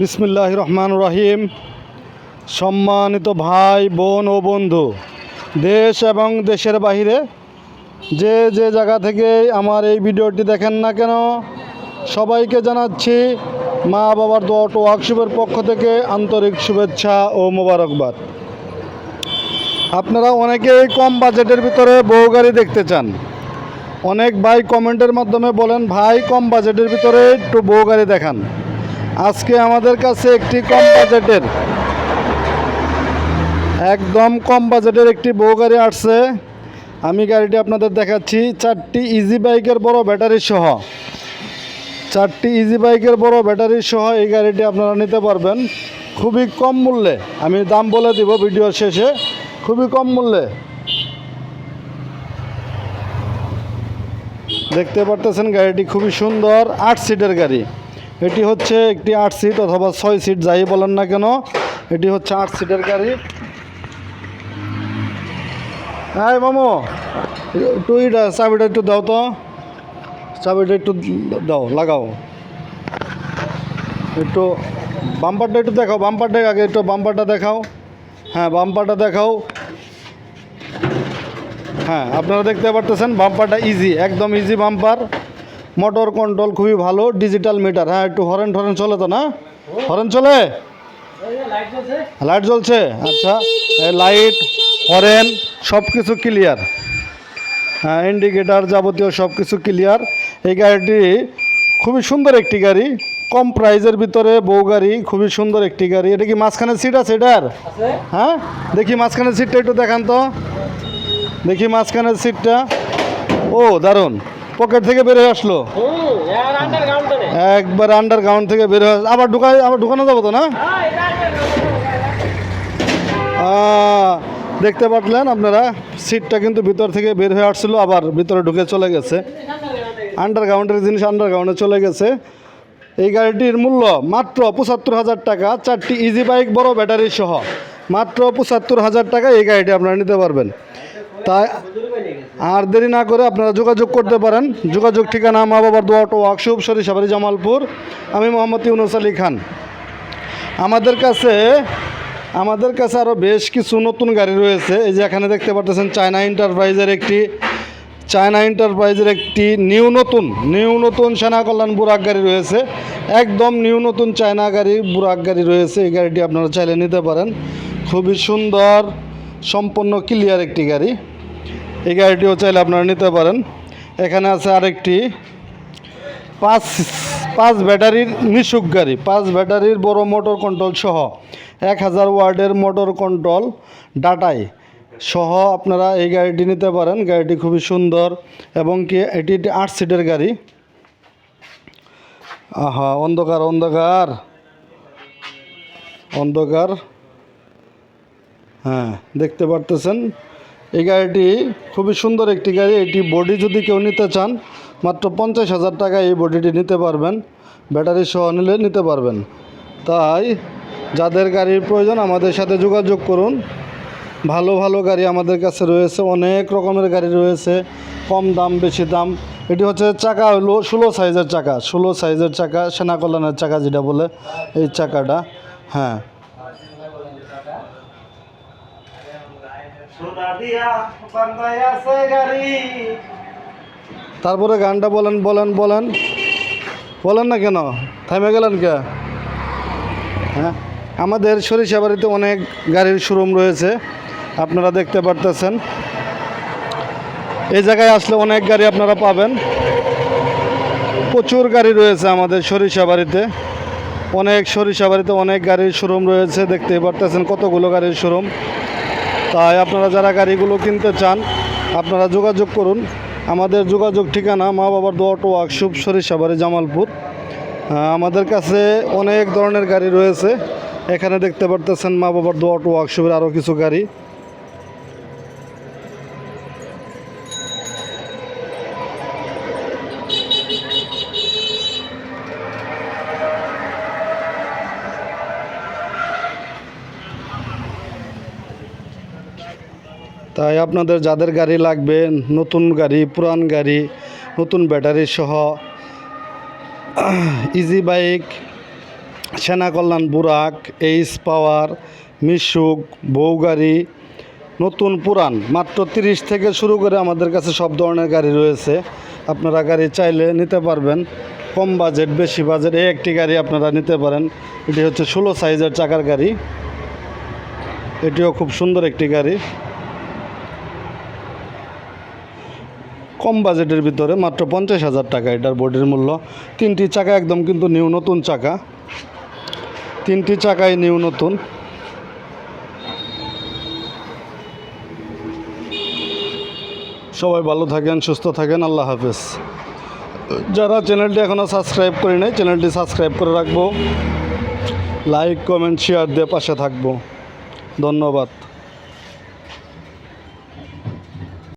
বিসমিল্লাহ রহমান রহিম। সম্মানিত ভাই, বোন ও বন্ধু, দেশ এবং দেশের বাহিরে যে যে জায়গা থেকে আমার এই ভিডিওটি দেখেন না কেন, সবাইকে জানাচ্ছি মা বাবার দোয়াট ওয়ার্কশপের পক্ষ থেকে আন্তরিক শুভেচ্ছা ও মোবারকবাদ। আপনারা অনেকেই কম বাজেটের ভিতরে বউ গাড়ি দেখতে চান। অনেক ভাই কমেন্টের মাধ্যমে বলেন, ভাই, কম বাজেটের ভিতরে একটু বউ গাড়ি দেখান। আজকে আমাদের কাছে একটি কম বাজেটের, একদম কম বাজেটের একটি বউ গাড়ি আসছে। আমি গাড়িটি আপনাদের দেখাচ্ছি, চারটি ইজি বাইকের বড় ব্যাটারি সহ। চারটি ইজি বাইকের বড় ব্যাটারি সহ এই গাড়িটি আপনারা নিতে পারবেন। খুবই কম মূল্যে, আমি দাম বলে দিব ভিডিওর শেষে, খুবই কম মূল্যে। দেখতে পারতেছেন গাড়িটি খুবই সুন্দর, আট সিটের গাড়ি। এটি হচ্ছে একটি আট সিট অথবা ছয় সিট, যাই বলেন না কেন, এটি হচ্ছে আট সিটের গাড়ি। হ্যাঁ মামু এটা চাবিটা একটু দাও তো। চাবিটা একটু দাও, লাগাও। একটু বাম্পারটা একটু দেখাও, বাম্পারটা আগে একটু বাম্পারটা দেখাও। হ্যাঁ বাম্পারটা দেখাও। হ্যাঁ আপনারা দেখতে পারতেছেন, বাম্পারটা ইজি একদম ইজি বাম্পার। মোটর কন্ট্রোল খুবই ভালো ডিজিটাল মিটার হ্যাঁ একটু হরেন টরেন চলে তো না? হরেন চলে? লাইট জ্বলছে? আচ্ছা লাইট হরেন সব কিছু ক্লিয়ার হ্যাঁ ইন্ডিকেটার যাবতীয় সব কিছু ক্লিয়ার এই গাড়িটি খুবই সুন্দর একটি গাড়ি কম প্রাইজের ভিতরে বউ গাড়ি খুবই সুন্দর একটি গাড়ি। এটা কি মাঝখানে সিট আছে এটার? হ্যাঁ দেখি মাঝখানের সিটটা একটু দেখান তো। দেখি মাঝখানের সিটটা ও দারুণ। পকেট থেকে বের হয়ে আসলো? একবার আন্ডারগ্রাউন্ড থেকে বের হয়ে আবার ঢুকায় আবার ঢুকানো যাব তো না? দেখতে পারলেন আপনারা সিটটা কিন্তু ভিতর থেকে বের হয়ে আসছিল, আবার ভিতরে ঢুকে চলে গেছে। আন্ডারগ্রাউন্ডের জিনিস আন্ডারগ্রাউন্ডে চলে গেছে। এই গাড়িটির মূল্য মাত্র পঁচাত্তর হাজার টাকা, চারটি ইজি বাইক বড় ব্যাটারি সহ। মাত্র পঁচাত্তর হাজার টাকা এই গাড়িটি আপনারা নিতে পারবেন। তাই আর দেরি না করে আপনারা যোগাযোগ করতে পারেন। যোগাযোগ ঠিকানা মা বাবার দোয়াটো ওয়ার্কশপ, সরিষাবাড়ি, জামালপুর। আমি মোহাম্মদ ইউনুস আলী খান। আমাদের কাছে আমাদের কাছে আরও বেশ কিছু নতুন গাড়ি রয়েছে। এই যে এখানে দেখতে পাচ্ছেন চায়না এন্টারপ্রাইজের একটি, চায়না এন্টারপ্রাইজের একটি নিউ নতুন নিউ নতুন সেনা কল্যাণ বুরাক গাড়ি রয়েছে। একদম নিউ নতুন চায়না গাড়ি, বুরাক গাড়ি রয়েছে। এই গাড়িটি আপনারা চাইলে নিতে পারেন। খুবই সুন্দর সম্পন্ন ক্লিয়ার একটি গাড়ি। এই গাড়িটিও চাইলে আপনারা নিতে পারেন। এখানে আছে আরেকটি। পাঁচ পাঁচ ব্যাটারির মিশুক গাড়ি, পাঁচ ব্যাটারির বড় মোটর কন্ট্রোল সহ এক হাজার ওয়ার্ডের মোটর কন্ট্রোল ডাটাই সহ আপনারা এই গাড়িটি নিতে পারেন। গাড়িটি খুবই সুন্দর এবং কি এটি একটি আট সিটের গাড়ি। আহা, অন্ধকার অন্ধকার। অন্ধকার। হ্যাঁ দেখতে পারতেছেন। এই গাড়িটি খুবই সুন্দর একটি গাড়ি। এটি বডি যদি কেউ নিতে চান, মাত্র পঞ্চাশ হাজার টাকা এই বডিটি নিতে পারবেন। ব্যাটারি সহ নিলে নিতে পারবেন। তাই যাদের গাড়ির প্রয়োজন আমাদের সাথে যোগাযোগ করুন। ভালো ভালো গাড়ি আমাদের কাছে রয়েছে, অনেক রকমের গাড়ি রয়েছে, কম দাম, বেশি দাম। এটি হচ্ছে চাকা হলো ষোলো সাইজের চাকা। ষোলো সাইজের চাকা, সেনা কল্যাণের চাকা যেটা বলে, এই চাকাটা। হ্যাঁ। তারপরে গানটা বলেন বলেন বলেন। বলেন না কেন? থামে গেলেন কে? হ্যাঁ? আমাদের সরিষাবাড়িতে অনেক গাড়ির শোরুম রয়েছে। আপনারা দেখতে পারতেছেন। এই জায়গায় আসলে অনেক গাড়ি আপনারা পাবেন। প্রচুর গাড়ি রয়েছে আমাদের সরিষাবাড়িতে অনেক সরিষাবাড়িতে অনেক গাড়ির শোরুম রয়েছে, দেখতেই পারতেছেন কতগুলো গাড়ির শোরুম। তাই আপনারা যারা গাড়িগুলো কিনতে চান, আপনারা যোগাযোগ করুন। আমাদের যোগাযোগ ঠিকানা মা বাবার দোয়াটো ওয়ার্কশপ সরিষাবাড়ি জামালপুর। আমাদের কাছে অনেক ধরনের গাড়ি রয়েছে। এখানে দেখতে পারতেছেন মা বাবার দোয়াটো ওয়ার্কশপের আরও কিছু গাড়ি। তাই আপনাদের যাদের গাড়ি লাগবে, নতুন গাড়ি, পুরান গাড়ি, নতুন ব্যাটারি সহ, ইজি বাইক, সেনা কল্যাণ বুরাক এইস পাওয়ার, মিশুক বউগাড়ি নতুন পুরান, মাত্র তিরিশ থেকে শুরু করে আমাদের কাছে সব ধরনের গাড়ি রয়েছে। আপনারা গাড়ি চাইলে নিতে পারবেন। কম বাজেট, বেশি বাজেট, এই একটি গাড়ি আপনারা নিতে পারেন। এটি হচ্ছে ষোলো সাইজের চাকার গাড়ি। এটিও খুব সুন্দর একটি গাড়ি। কম বাজেটের ভিতরে মাত্র পঞ্চাশ হাজার টাকা এটার বডির মূল্য। তিনটি চাকা একদম কিন্তু নিউ নতুন চাকা। তিনটি চাকাই নিউ নতুন। সবাই ভালো থাকেন, সুস্থ থাকেন, আল্লাহ হাফেজ। যারা চ্যানেলটি এখনও সাবস্ক্রাইব করি নাই চ্যানেলটি সাবস্ক্রাইব করে রাখব। লাইক কমেন্ট শেয়ার দিয়ে পাশে থাকব। ধন্যবাদ।